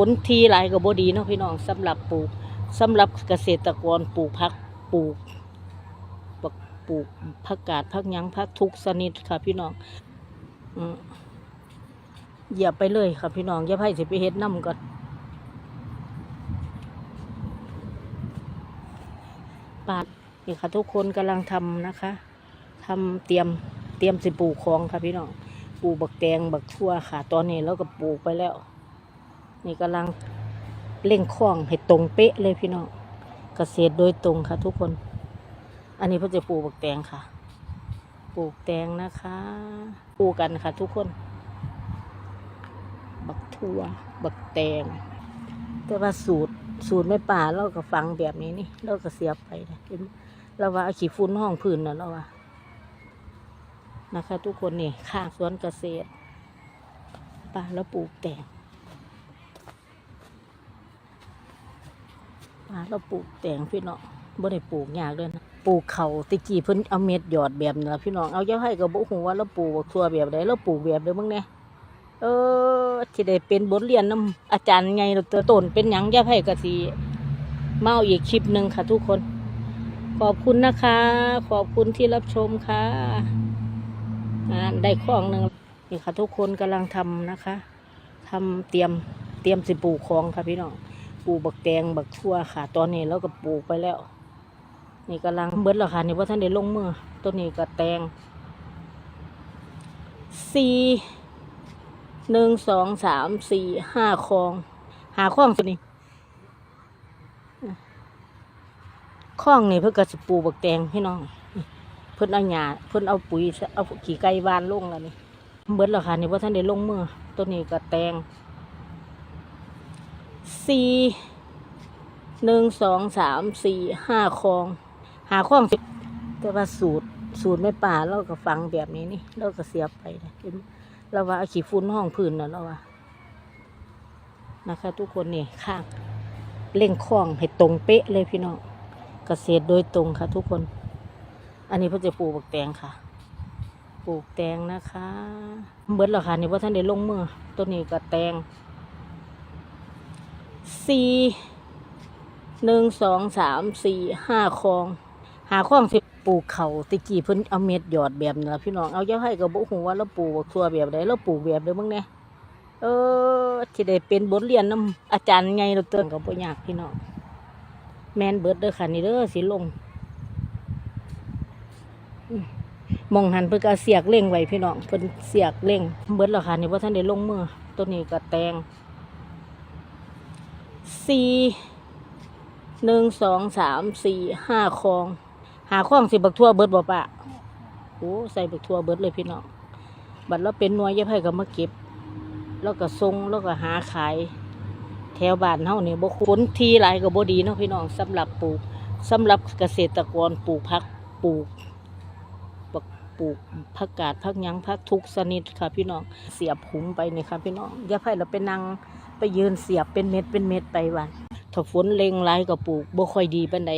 ผลทีหลายก็บ่ดีเนาะพี่น้องสำหรับปลูกสำหรับเกษตรกรปลูกผักปลูกปลูกผักกาดผักยังผักทุกชนิดค่ะ พี่น้องอืมเหยียบไปเลยค่ะพี่น้องอย่าให้สิไปเฮ็ดน้ำก่อนปาดนี่ค่ะ ทุกคนกำลังทำนะคะทำเตรียมเตรียมสิปลูกของค่ะพี่น้องปลูกบักแตงบักทั่วค่ะ ตอนนี้เราก็ปลูกไปแล้ว นี่กำลังเร่งคล้องให้ตรงเป๊ะเลยพี่น้องเกษตรโดยตรงค่ะ ทุกคน อันนี้เพื่อจะปลูกบักแตงค่ะ ปลูกแตงนะคะปลูกกันค่ะ ทุกคน บักทั่ว บักแตง แต่ว่าสูตรสูตรไม่ป่าเราก็ฟังแบบนี้นี่เราก็เสียบไปนะเห็นเราว่าอาขี้ฝุ่นห้องพื้นนะเราว่านะคะ ทุกคนนี่ข้างสวนเกษตรป่าแล้วปลูกแตง ป่าเราปลูกแตงพี่น้องบ่ได้ปลูกยากเลยนะปลูกเขาตะกี้เพิ่นเอาเม็ดหยอดแบบนี้ละพี่น้องเอาเจ้าให้ก็บ่ฮู้ว่าเราปลูกบักทั่วแบบใดเราปลูกแบบใดมึงแน่เออสิได้เป็นบทเรียนนํอาจารย์ไงเราตัวต้นเป็นหยังย่าไผก็สิมาเอาอีกคลิปหนึ่งค่ะทุกคน ขอบคุณนะคะ ขอบคุณที่รับชมค่ะอ่าได้ข้องหนึ่งนี่ค่ะทุกคนกำลังทำนะคะทำเตรียมเตรียมสิปลูกของค่ะพี่น้อง ลูกบักแตงบักทั่วค่ะ ตอนนี้เราก็ปลูกไปแล้ว นี่กำลังเบิดแล้วค่ะนี่ว่าท่านได้ลงมือต้นนี้ก็แตงสี่หนึ่งสองสามสี่ห้าคลอง หาคลองตัวนี้คลองนี่เพื่อกระสปูบักแตงพี่น้อง เพิ่นเอาหญ้าเพิ่นเอาปุ๋ยเอาขี้ไก่วานลงแล้วนี่เบิดแล้วค่ะนี่ว่าท่านได้ลงมือต้นนี้ก็แตง สี่หนึ่งสองสามสี่ห้าคลอง หาคลองสิแต่ว่าสูตรสูตรไม่ป่าเราก็ฟังแบบนี้นี่เราก็เสียบไปนะเนเราว่าขี้ฝุ่นห้องพื้นนะเราว่านะคะ ทุกคนนี่ข้างเร่งคล้องให้ตรงเป๊ะเลยพี่น้องเกษตรโดยตรงค่ะ ทุกคน อันนี้เพื่อจะปลูกบักแตงค่ะ ปลูกแตงนะคะ เบิดแล้วค่ะนี่ว่าท่านได้ลงมือต้นนี้ก็แตง สี่หนึ่งสองสามสี่ห้าคลอง หาคลองสิปลูกเขาตะกี้เพิ่นเอาเม็ดหยอดแบบนี้ละพี่น้องเอาเจ้าให้ก็บ่ฮู้ว่าเราปลูกบักทั่วแบบใดเราปลูกแบบใดมึงแน่เออสิได้เป็นบทเรียนนํอาจารย์ไงเราเตือนก็บ่ยากพี่น้องแมนเบิดเด้อค่ะนี่เด้อสิลงมองหันเพิ่นก็เอาเสียกเล่งไว้พี่น้องเพิ่นเสียกเล่งเบิดแล้วค่ะนี่บ่ทันได้ลงมือต้นนี้ก็แตง สี่หนึ่งสองสามสี่ห้าคลอง หาคลองสิบักทั่วเบิดบ่ปะโอ้ใส่บักทั่วเบิดเลยพี่น้องบัดเราเป็นนวยยายไผ่ก็มาเก็บ แล้วก็ทรงแล้วก็หาขาย แถวบ้านเฮานี่บ่คุ้นที่หลายก็บ่ดีเนาะพี่น้องสำหรับปลูกสำหรับเกษตรกรปลูกผักปลูกปลูกผักกาดผักยังผักทุกชนิดค่ะพี่น้องเสียบหุมไปนี่ค่ะพี่น้องยายไผ่เราไปนั่ง ไปยืนเสียบเป็นเม็ดเป็นเม็ดไปวันถ้าฝนเล็งไรก็ปลูกบ่ค่อยดีปานใด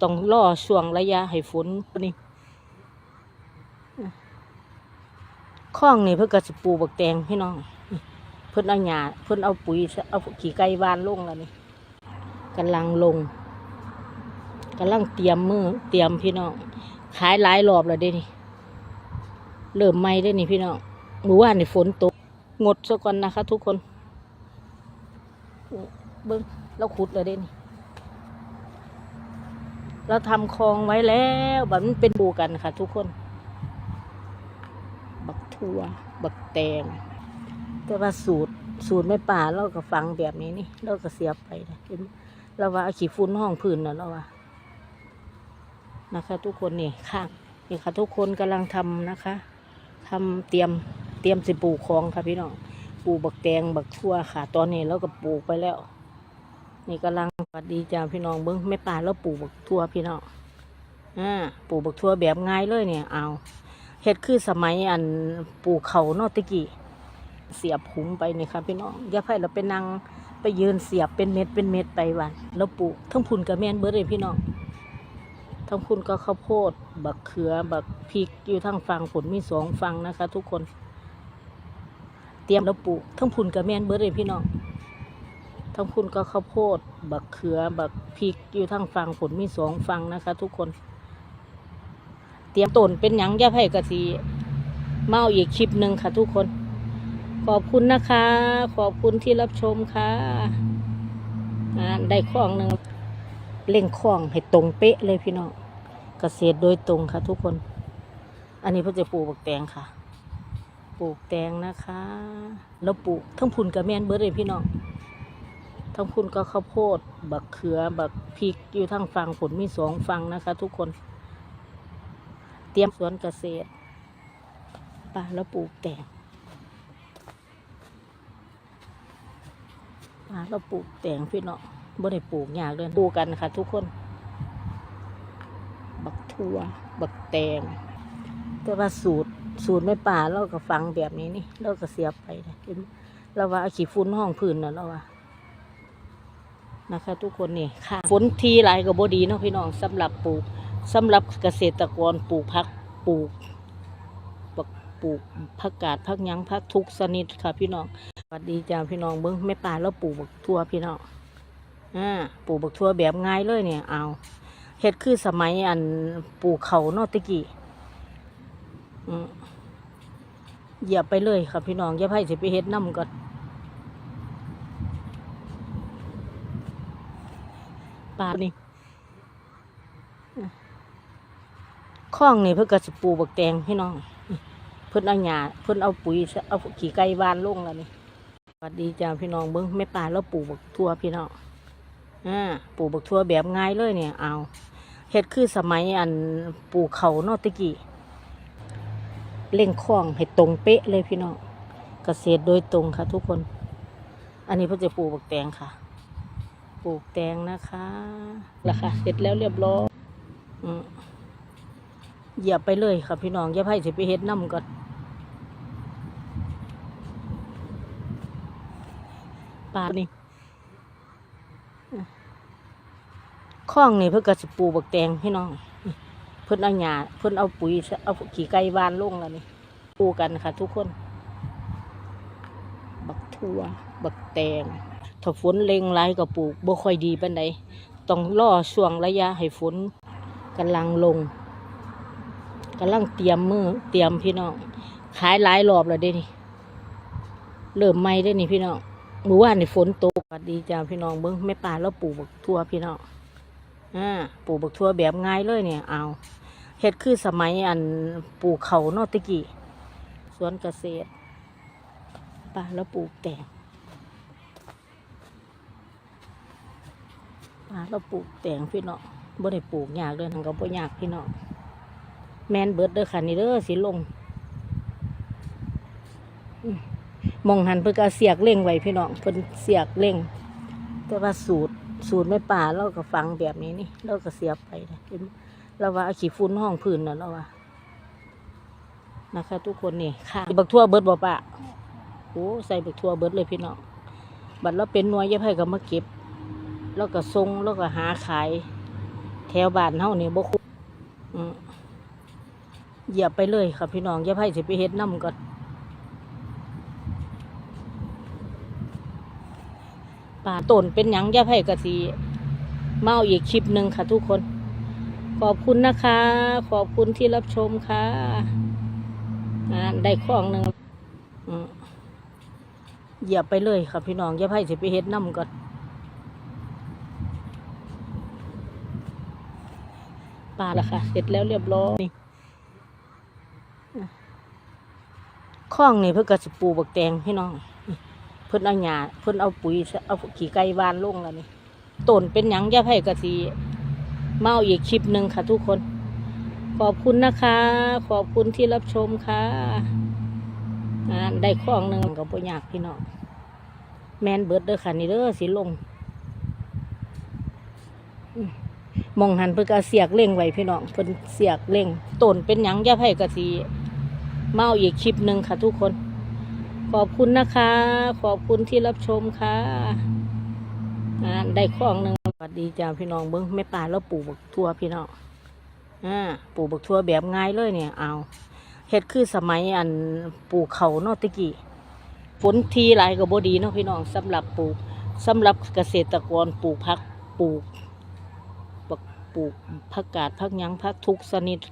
ต้องรอช่วงระยะให้ฝนนี่ข้องนี่เพิ่นก็สิปลูกบักแตงพี่น้อง เพิ่นเอาหญ้าเพิ่นเอาปุ๋ยเอาขี้ไก่วานลงแล้วนี่กำลังลงกำลังเตรียมมือเตรียมพี่น้องขายหลายรอบแล้วเด้นี่เริ่มไม้ได้นี่พี่น้องเมื่อวานี่ฝนตกงดซะก่อนนะคะ ทุกคน เบิ้งเราขุดเลยเด่นเราทำคลองไว้แล้วแบบมันเป็นบูกันค่ะ ทุกคน บักทัวบักแตง แต่ว่าสูตรสูตรไม่ป่าเราก็ฟังแบบนี้นี่เราก็เสียบไปนะเห็นเราว่าเอาขี้ฝุ่นห้องพื้นนะเราว่านะคะ ทุกคนนี่ข้างนี่ค่ะ ทุกคนกำลังทำนะคะทำเตรียมเตรียมสิปลูกของค่ะพี่น้อง ปลูกบักแตงบักทั่วค่ะ ตอนนี้เราก็ปลูกไปแล้ว นี่กำลังสวัสดีจ้าพี่น้องเบิ้งไม่ป่าเราปลูกบักทั่วพี่น้องอ่าปลูกบักทั่วแบบง่ายเลยเนี่ยเอาเฮ็ดคือสมัยอันปลูกเขานอตะกี้เสียบหุ้มไปนี่ค่ะพี่น้องอย่าให้เราไปนั่งไปยืนเสียบเป็นเม็ดเป็นเม็ดไปวันแล้วปลูกทั้งพุ่นกับแม่นเบิดเลยพี่น้องทั้งพุ่นก็ข้าวโพด บักเขือ บักพริกอยู่ทั้งฝั่งผลมีสองฝั่งนะคะ ทุกคน ตรียมแล้วปลูกทั้งพุ่นกับแม่นเบิดเลยพี่น้องทั้งคุณก็ข้าวโพด บักเขือ บักพริกอยู่ทั้งฟังผลมีสองฟังนะคะ ทุกคน เตรียมต้นเป็นหยังย่าไผ่กะสีเมาอีกคลิปหนึ่งค่ะ ทุกคน ขอบคุณนะคะ ขอบคุณที่รับชมค่ะอ่าได้ข้องหนึ่งเล่งข้องให้ตรงเป๊ะเลยพี่น้องเกษตรโดยตรงค่ะ ทุกคน อันนี้เพื่อจะปลูกบักแตงค่ะ ปลูกแตงนะคะแล้วปลูกทั้งพุนกับแมนเบิร์ดเลยพี่น้องทั้งพุนก็ข้าวโพด บักเขือ บักพริกอยู่ทั้งฟังผลมีสองฟังนะคะ ทุกคน เตรียมสวนเกษตรป่ะแล้วปลูกแตงป่ะแล้วปลูกแตงพี่น้องบ่ได้ปลูกยากเลยปลูกกันค่ะ ทุกคน บักทั่ว บักแตงแต่ว่าสูตร สูตรไม่ป่าเราก็ฟังแบบนี้นี่เราก็เสียบไปนะเห็นเราว่าเอาขี้ฝุ่นห้องพื้นนะเราว่านะคะ ทุกคนนี่ค่ะฝนทีไรก็บ่ดีเนาะพี่น้องสำหรับปลูกสำหรับเกษตรกรปลูกพักปลูกปลูกผักกาดผักยังผักทุกชนิดค่ะพี่น้องสวัสดีจ้าพี่น้องเบิ้งไม่ป่าเราปลูกบักทั่วพี่น้องอ่าปลูกบักทั่วแบบง่ายเลยเนี่ยเอาเฮ็ดคือสมัยอันปลูกเขาเนอตะกี้อืม เหยียบไปเลยค่ะพี่น้องอย่าไพ่สิไปเฮ็ดน้ำก่อนปลานี่ข้องนี่เพื่อกระสปูบักแตงพี่น้อง เพิ่นเอาหญ้าเพิ่นเอาปุ๋ยเอาขี้ไก่วานลงแล้วนี่สวัสดีจ้าพี่น้องเบิ้งไม่ปลาแล้วปลูกบักทั่วพี่น้องอ่าปลูกบักทั่วแบบง่ายเลยเนี่ยเอาเฮ็ดคือสมัยอันปลูกเขานอตะกี้ เล่งคล้องให้ตรงเป๊ะเลยพี่น้องเกษตรโดยตรงค่ะ ทุกคน อันนี้เพื่อจะปลูกบักแตงค่ะ ปลูกแตงนะคะแล้วค่ะ เสร็จแล้วเรียบร้อยอืมเหยียบไปเลยค่ะ พี่น้องอย่าไพ่สิไปเฮ็ดน้ำก่อนปลานี่อะข้องนี่เพื่อกระสิปลูกบักแตงพี่น้อง พิ่นเอาหญ้าเพิ่นเอาปุ๋ยเอาขี้ไก่วานลงแล้วนี่ปลูกกันค่ะ ทุกคน บักทั่ว บักแตงถ้าฝนเล็งไรก็ปลูกบ่ค่อยดีปานใดต้องรอช่วงระยะให้ฝนกำลังลงกำลังเตรียมมือเตรียมพี่น้องขายหลายรอบแล้วเด้นี่เริ่มไม่ได้นี่พี่น้องเมื่อวานนี่ฝนตกดีจ้าพี่น้องเบิ้งแม่ป่าแล้วปลูกบักทั่วพี่น้องอ่าปลูกบักทั่วแบบง่ายเลยเนี่ยเอา เฮ็ดคือสมัยอันปลูกเขานอตะกี้สวนเกษตรป่ะแล้วปลูกแตงป่ะแล้วปลูกแตงพี่น้องบ่ได้ปลูกยากเลยทางก็บ่ยากพี่น้องแมนเบิร์ดเด้อค่ะนี่เด้อสิลงมองหันเพิ่นก็เอาเสียกเล่งไว้พี่น้องเพิ่นเสียกเล่ง แต่ว่าสูตรสูตรไม่ป่าเราก็ฟังแบบนี้นี่เราก็เสียบไปนะ เราว่าอาขี้ฝุ่นห้องพื้นน่ะเราว่านะคะ ทุกคนนี่ค่ะบักทั่วเบิดบ่ปะโอ้ใส่บักทั่วเบิดเลยพี่น้องบัดเราเป็นหน่วยยาไผ่ก็มาเก็บ แล้วก็ทรงแล้วก็หาขาย แถวบ้านเฮานี่บ่คุ้มอืมเหยียบไปเลยค่ะพี่น้องยาไผ่สิไปเฮ็ดน้ำก่อนป่าต้นเป็นหยังยาไผ่กะสีเมาอีกคลิปหนึ่งค่ะทุกคน ขอบคุณนะคะ ขอบคุณที่รับชมค่ะอ่าได้ข้องหนึ่งอืมเหยียบไปเลยค่ะพี่น้องยาไผ่สิไปเฮ็ดน้ำก่อนป่าละค่ะ เสร็จแล้วเรียบร้อยนี่อะข้องนี่เพื่อกระสปูบักแตงพี่น้อง เพิ่นเอาหญ้าเพิ่นเอาปุ๋ยเอาขี้ไก่วานลงแล้วนี่ต้นเป็นหยังย่าไผ่กะสี เมาอีกคลิปหนึ่งค่ะทุกคน ขอบคุณนะคะ ขอบคุณที่รับชมค่ะอ่าได้ข้องหนึ่งกับปัญยากพี่น้องแมนเบิร์ดเด้อค่ะนี่เด้อสิลงมองหันเพิ่นก็เอาเสียกเล่งไว้พี่น้องเพิ่นเสียกเล่งต้นเป็นหยังย่าไผ่กะสีเมาอีกคลิปหนึ่งค่ะ ทุกคน ขอบคุณนะคะ ขอบคุณที่รับชมค่ะอ่าได้ข้องหนึ่ง วัสดีจ้าพี่น้องเบิ้งไม่ป่าแล้วปลูกบักทั่วพี่น้องอ่าปลูกบักทั่วแบบง่ายเลยเนี่ยเอาเฮ็ดคือสมัยอันปลูกเขานอตะกี้ฝนทีไรก็บดีเนาะพี่น้องสำหรับปลูกสำหรับเกษตรกรปลูกพักปลูกปลูกผักกาดผักยังผักทุกชนิด